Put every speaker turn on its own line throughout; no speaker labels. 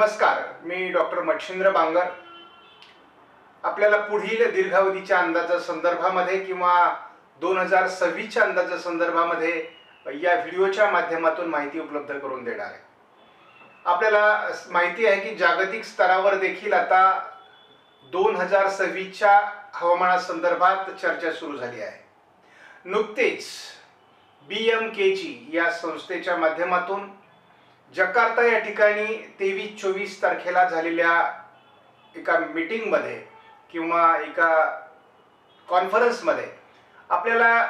नमस्कार मी डॉक्टर मच्छिंद्र बांगर. आपल्याला पुढील दीर्घावधीच्या अंदाजा संदर्भामध्ये किंवा दोन हजार सव्वीसच्या अंदाजा संदर्भामध्ये या व्हिडिओच्या माध्यमातून माहिती उपलब्ध करून देणार आहे. आपल्याला माहिती आहे की जागतिक स्तरावर देखील आता दोन हजार सव्वीसच्या हवामानासंदर्भात चर्चा सुरू झाली आहे. नुकतेच बी एम के जी या संस्थेच्या माध्यमातून जकार्ता या ठिकाणी तेवीस चोवीस तारखेला झालेल्या एका मीटिंगमध्ये किंवा एका कॉन्फरन्समध्ये आपल्याला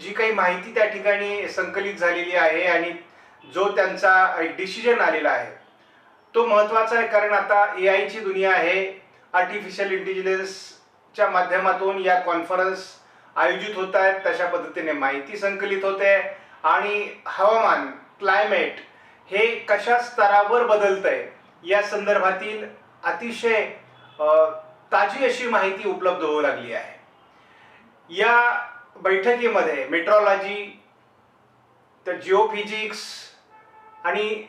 जी काही माहिती त्या ठिकाणी संकलित झालेली आहे आणि जो त्यांचा एक डिसिजन आलेला आहे तो महत्त्वाचा आहे कारण आता ए आयची दुनिया आहे. आर्टिफिशियल इंटेलिजन्सच्या माध्यमातून या कॉन्फरन्स आयोजित होत आहेत. तशा पद्धतीने माहिती संकलित होते आणि हवामान क्लायमेट हे कशा स्तरावर बदलतंय? या संदर्भातील अतिशय ताजी अशी माहिती उपलब्ध होऊ लागली आहे. या बैठकीमध्ये मेट्रॉलॉजी तर जिओफिजिक्स आणि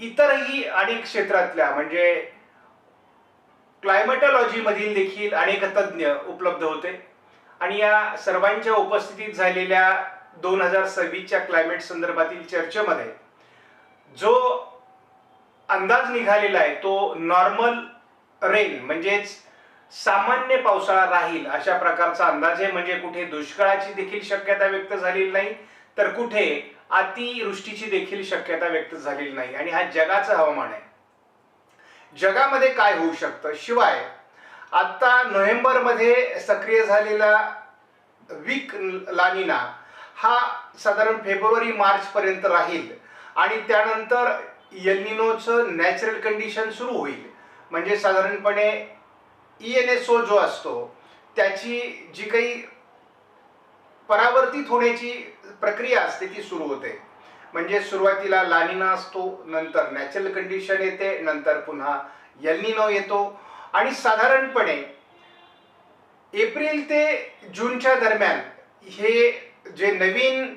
इतरही अनेक क्षेत्रातल्या म्हणजे क्लायमेटॉलॉजीमधील देखील अनेक तज्ज्ञ उपलब्ध होते. आणि या सर्वांच्या उपस्थितीत झालेल्या दोन हजार सव्वीसच्या क्लायमेट संदर्भातील चर्चेमध्ये जो अंदाज निघालेला आहे तो नॉर्मल रेन म्हणजेच सामान्य पावसाळा राहील अशा प्रकारचा अंदाज आहे. म्हणजे कुठे दुष्काळाची देखील शक्यता व्यक्त झालेली नाही तर कुठे अतिवृष्टीची देखील शक्यता व्यक्त झालेली नाही. आणि हा जगाचं हवामान आहे. जगामध्ये काय होऊ शकतं? शिवाय आता नोव्हेंबरमध्ये सक्रिय झालेला वीक लानिना हा साधारण फेब्रुवारी मार्चपर्यंत राहील. आणि त्यानंतर एलनिनोचं नॅचरल कंडिशन सुरू होईल. म्हणजे साधारणपणे ई एन एस ओ जो असतो त्याची जी काही परावर्तित होण्याची प्रक्रिया असते ती सुरू होते. म्हणजे सुरुवातीला लानिना असतो नंतर नॅचरल कंडिशन येते नंतर पुन्हा एलनिनो येतो. आणि साधारणपणे एप्रिल ते जूनच्या दरम्यान हे जे नवीन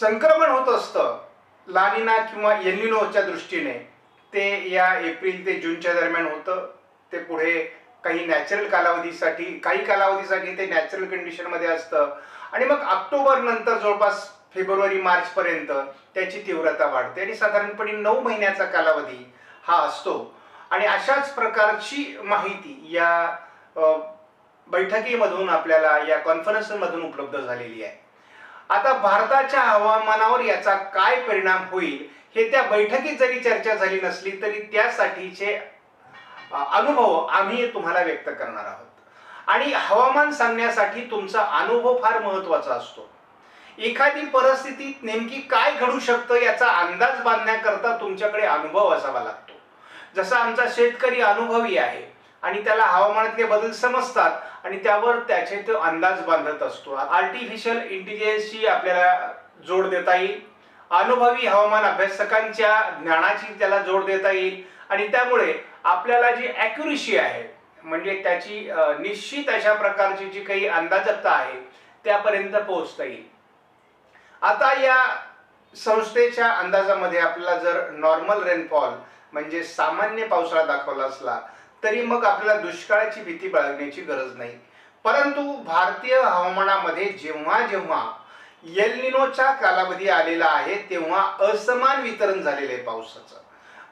संक्रमण होत असतं लानिना किंवा येलिनोच्या दृष्टीने ते या एप्रिल ते जूनच्या दरम्यान होतं. ते पुढे काही नॅचरल कालावधीसाठी काही कालावधीसाठी ते नॅचरल कंडिशनमध्ये असतं. आणि मग ऑक्टोबर नंतर जवळपास फेब्रुवारी मार्चपर्यंत त्याची तीव्रता वाढते. आणि साधारणपणे नऊ महिन्याचा कालावधी हा असतो. आणि अशाच प्रकारची माहिती या बैठकीमधून आपल्याला या कॉन्फरन्समधून उपलब्ध झालेली आहे. आता भारताच्या हवामानावर याचा काय परिणाम होईल हे त्या बैठकीत जरी चर्चा झाली नसली तरी त्यासाठीचे अनुभव आम्ही तुम्हाला व्यक्त करणार आहोत. आणि हवामान सांगण्यासाठी तुमचा अनुभव फार महत्त्वाचा असतो. एखादी परिस्थितीत नेमकी काय घडू शकतं याचा अंदाज बांधण्याकरता तुमच्याकडे अनुभव असावा लागतो. जसा आमचा शेतकरी अनुभवी आहे आणि त्याला हवामानातले बदल समजतात आणि त्यावर त्याचे तो अंदाज बांधत असतो. आर्टिफिशियल इंटेलिजन्सची आपल्याला जोड देता येईल. अनुभवी हवामान अभ्यासकांच्या ज्ञानाची त्याला जोड देता येईल. आणि त्यामुळे आपल्याला जी ॲक्युरेसी आहे म्हणजे त्याची निश्चित अशा प्रकारची जी काही अंदाजकता आहे त्यापर्यंत पोहोचता येईल. आता या संस्थेच्या अंदाजामध्ये आपल्याला जर नॉर्मल रेनफॉल म्हणजे सामान्य पावसाळा दाखवला असला तरी मग आपल्याला दुष्काळाची भीती बाळगण्याची गरज नाही. परंतु भारतीय हवामानामध्ये जेव्हा जेव्हा एलनिनोचा कालावधी आलेला आहे तेव्हा असमान वितरण झालेलं आहे पावसाचं.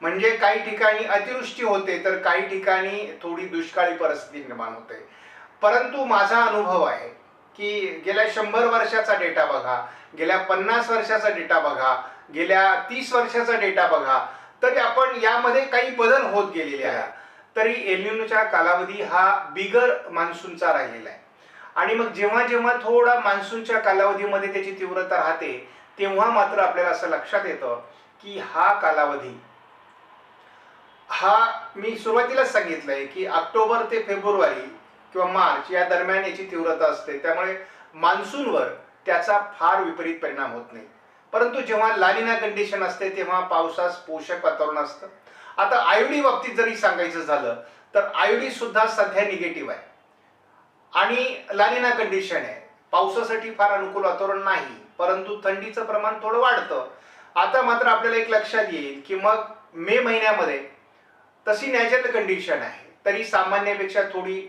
म्हणजे काही ठिकाणी अतिवृष्टी होते तर काही ठिकाणी थोडी दुष्काळी परिस्थिती निर्माण होते. परंतु माझा अनुभव आहे की गेल्या शंभर वर्षाचा डेटा बघा गेल्या पन्नास वर्षाचा डेटा बघा गेल्या तीस वर्षाचा डेटा बघा तरी आपण यामध्ये काही बदल होत गेलेले आहे तरी एलिनोचा कालावधी हा बिगर मान्सूनचा राहिलेला आहे. आणि मग जेव्हा जेव्हा थोडा मान्सूनच्या कालावधीमध्ये त्याची तीव्रता राहते तेव्हा मात्र आपल्याला असं लक्षात येतं की हा कालावधी हा मी सुरुवातीलाच सांगितलंय की ऑक्टोबर ते फेब्रुवारी किंवा मार्च या दरम्यान याची तीव्रता असते. त्यामुळे मान्सूनवर त्याचा फार विपरीत परिणाम होत नाही. परंतु जेव्हा लालिना कंडिशन असते तेव्हा पावसास पोषक वातावरण असतं. आता आयोडी बाबतीत जरी सांगायचं झालं तर आयोडी सुद्धा सध्या निगेटिव्ह आहे. आणि लानिना कंडिशन आहे. पावसासाठी फार अनुकूल वातावरण नाही परंतु थंडीचं प्रमाण थोडं वाढतं. आता मात्र आपल्याला एक लक्षात येईल की मग मे महिन्यामध्ये तशी नॅचरल कंडिशन आहे तरी सामान्यपेक्षा थोडी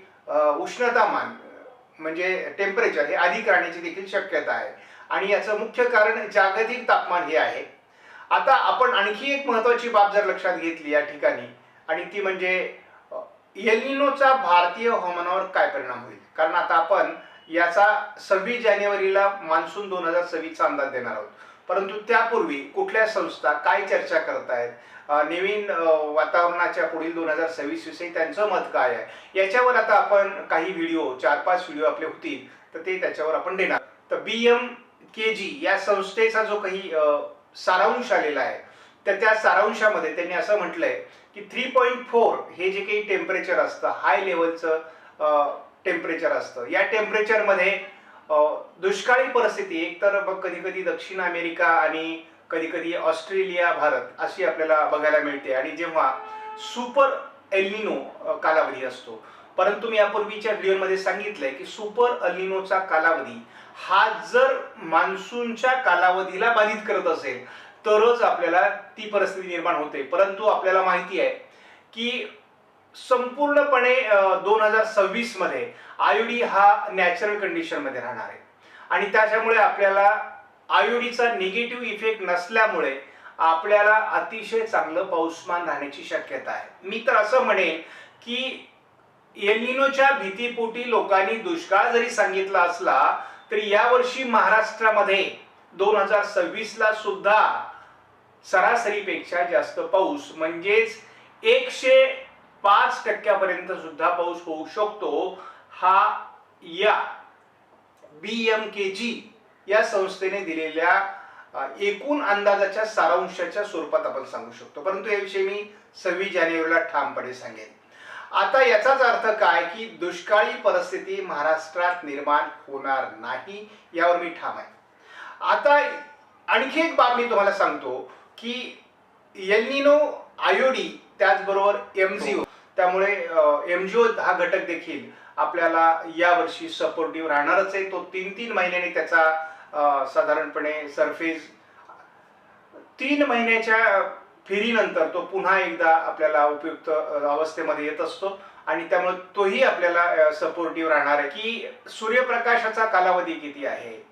उष्णतामान म्हणजे टेम्परेचर हे अधिक राहण्याची देखील शक्यता आहे. आणि याचं मुख्य कारण जागतिक तापमान हे आहे. आता आपण आणखी एक महत्वाची बाब जर लक्षात घेतली या ठिकाणी आणि ती म्हणजे येलिनोचा भारतीय हवामानावर काय परिणाम होईल? कारण आता आपण याचा सव्वीस जानेवारीला मान्सून दोन हजार सव्वीसचा अंदाज देणार आहोत. परंतु त्यापूर्वी कुठल्या संस्था काय चर्चा करतायत? आहेत नवीन वातावरणाच्या पुढील दोन हजार सव्वीस विषयी त्यांचं मत काय आहे? याच्यावर आता आपण काही व्हिडिओ चार पाच व्हिडिओ आपले होतील तर ते त्याच्यावर आपण देणार. तर बी एम के जी या संस्थेचा जो काही सारांश आलेला आहे. तर त्या सारांशामध्ये त्यांनी असं म्हटलंय की थ्री पॉईंट फोर हे जे काही टेम्परेचर असतं हाय लेवलचं टेम्परेचर असतं. या टेम्परेचरमध्ये दुष्काळी परिस्थिती एकतर मग बघ कधी कधी दक्षिण अमेरिका आणि कधी कधी ऑस्ट्रेलिया भारत अशी आपल्याला बघायला मिळते. आणि जेव्हा सुपर एलिनो कालावधी असतो. परंतु मी यापूर्वीच्या व्हिडिओमध्ये सांगितलंय की सुपर अलिनोचा कालावधी हा जर मान्सूनच्या कालावधीला बाधित करत असेल तरच आपल्याला ती परिस्थिती निर्माण होते. परंतु आपल्याला माहिती आहे की संपूर्णपणे दोन हजार सव्वीसमध्ये आयुडी हा नॅचरल कंडिशनमध्ये राहणार आहे. आणि त्याच्यामुळे आपल्याला आयुडीचा निगेटिव्ह इफेक्ट नसल्यामुळे आपल्याला अतिशय चांगलं पाऊसमान राहण्याची शक्यता आहे. मी तर असं म्हणेन की एलिनोच्या भीतीपोटी लोकांनी दुष्काळ जरी सांगितला असला तरी यावर्षी महाराष्ट्रामध्ये दोन हजार सव्वीस ला सुद्धा सरासरीपेक्षा जास्त पाऊस म्हणजेच एकशे पाच टक्क्यापर्यंत सुद्धा पाऊस होऊ शकतो. हा या बी एम के जी या संस्थेने दिलेल्या एकूण अंदाजाच्या सारांशाच्या स्वरूपात आपण सांगू शकतो. परंतु याविषयी मी सव्वीस जानेवारीला ठामपणे सांगेन. आता याचाच अर्थ काय की दुष्काळी परिस्थिती महाराष्ट्रात निर्माण होणार नाही यावर मी ठाम आहे. आता आणखी एक बाब मी तुम्हाला सांगतो की एल्निनो आयोडी त्याचबरोबर एम जी ओ त्यामुळे एम जी ओ हा घटक देखील आपल्याला यावर्षी सपोर्टिव्ह राहणारच आहे. तो तीन तीन महिन्याने त्याचा साधारणपणे सरफेस तीन महिन्याच्या फेरीनंतर तो पुन्हा एकदा आपल्याला उपयुक्त अवस्थेमध्ये येत असतो. आणि त्यामुळे तोही आपल्याला सपोर्टिव्ह राहणार आहे. की सूर्यप्रकाशाचा कालावधी किती आहे?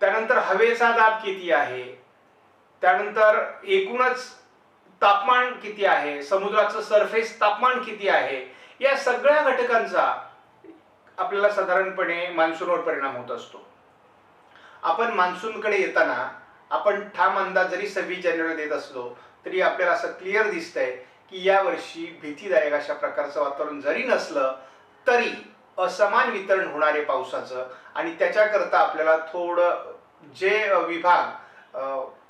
त्यानंतर हवेचा दाब किती आहे? त्यानंतर एकूणच तापमान किती आहे? समुद्राचं सरफेस तापमान किती आहे? या सगळ्या घटकांचा आपल्याला साधारणपणे मान्सूनवर परिणाम होत असतो. आपण मान्सूनकडे येताना आपण ठाम अंदाज जरी सव्वीस जानेवारी देत असलो तरी आपल्याला असं क्लिअर दिसतंय की यावर्षी भीतीदायक अशा प्रकारचं वातावरण जरी नसलं तरी असमान वितरण होणारे पावसाचं आणि त्याच्याकरता आपल्याला थोडं जे विभाग अ,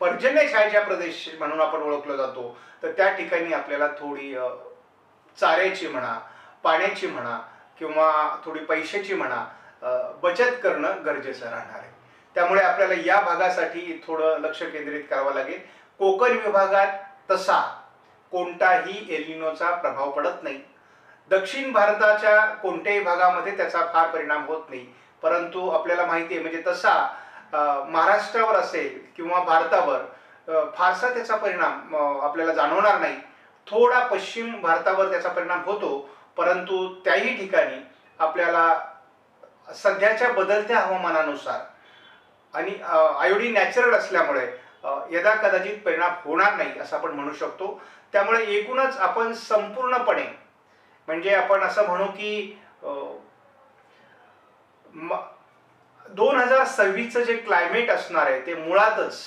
पर्जन्यछायाच्या प्रदेश म्हणून आपण ओळखलं जातो तर त्या ठिकाणी आपल्याला थोडी चाऱ्याची म्हणा पाण्याची म्हणा किंवा थोडी पैशाची म्हणा बचत करणं गरजेचं राहणार आहे. त्यामुळे आपल्याला या भागासाठी थोडं लक्ष केंद्रित करावं लागेल. कोकण विभागात तसा कोणताही एलिनोचा प्रभाव पडत नाही. दक्षिण भारताच्या कोणत्याही भागामध्ये त्याचा फार परिणाम होत नाही. परंतु आपल्याला माहिती आहे म्हणजे तसा महाराष्ट्रावर असेल किंवा भारतावर फारसा त्याचा परिणाम आपल्याला जाणवणार नाही. थोडा पश्चिम भारतावर त्याचा परिणाम होतो परंतु त्याही ठिकाणी आपल्याला सध्याच्या बदलत्या हवामानानुसार आणि आयोडीन नॅचरल असल्यामुळे यदा कदाचित परिणाम होणार नाही असं आपण म्हणू शकतो. त्यामुळे एकूणच आपण संपूर्णपणे म्हणजे आपण असं म्हणू की दोन हजार सव्वीसचं जे क्लायमेट असणार आहे ते मुळातच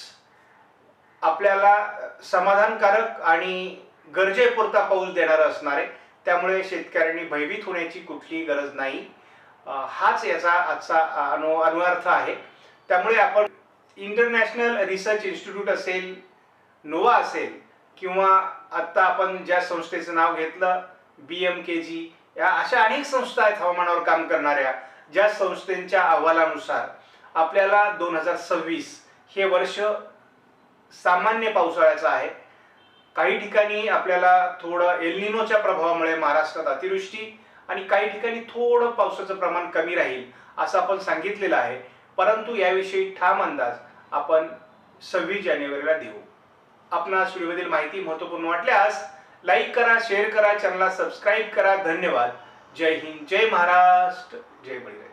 आपल्याला समाधानकारक आणि गरजेपुरता पाऊस देणारं असणार आहे. त्यामुळे शेतकऱ्यांनी भयभीत होण्याची कुठलीही गरज नाही. हाच याचा आजचा अनु अनुअर्थ आहे. त्यामुळे आपण इंटरनॅशनल रिसर्च इन्स्टिट्यूट असेल नोवा असेल किंवा आत्ता आपण ज्या संस्थेचं नाव घेतलं बी एम के जी या अशा अनेक संस्था आहेत हवामानावर काम करणाऱ्या ज्या संस्थेच्या अहवालानुसार आपल्याला दोन हजार सव्वीस हे वर्ष सामान्य पावसाळ्याचं आहे. काही ठिकाणी आपल्याला थोडं एल्निनोच्या प्रभावामुळे महाराष्ट्रात अतिवृष्टी आणि काही ठिकाणी थोडं पावसाचं प्रमाण कमी राहील असं आपण सांगितलेलं आहे. परंतु याविषयी ठाम अंदाज आपण सव्वीस जानेवारीला देऊ. आपणास व्हिडिओमधील माहिती महत्त्वपूर्ण वाटल्यास लाईक करा शेअर करा चॅनलला सबस्क्राईब करा. धन्यवाद. जय हिंद जय महाराष्ट्र जय बळीराजा.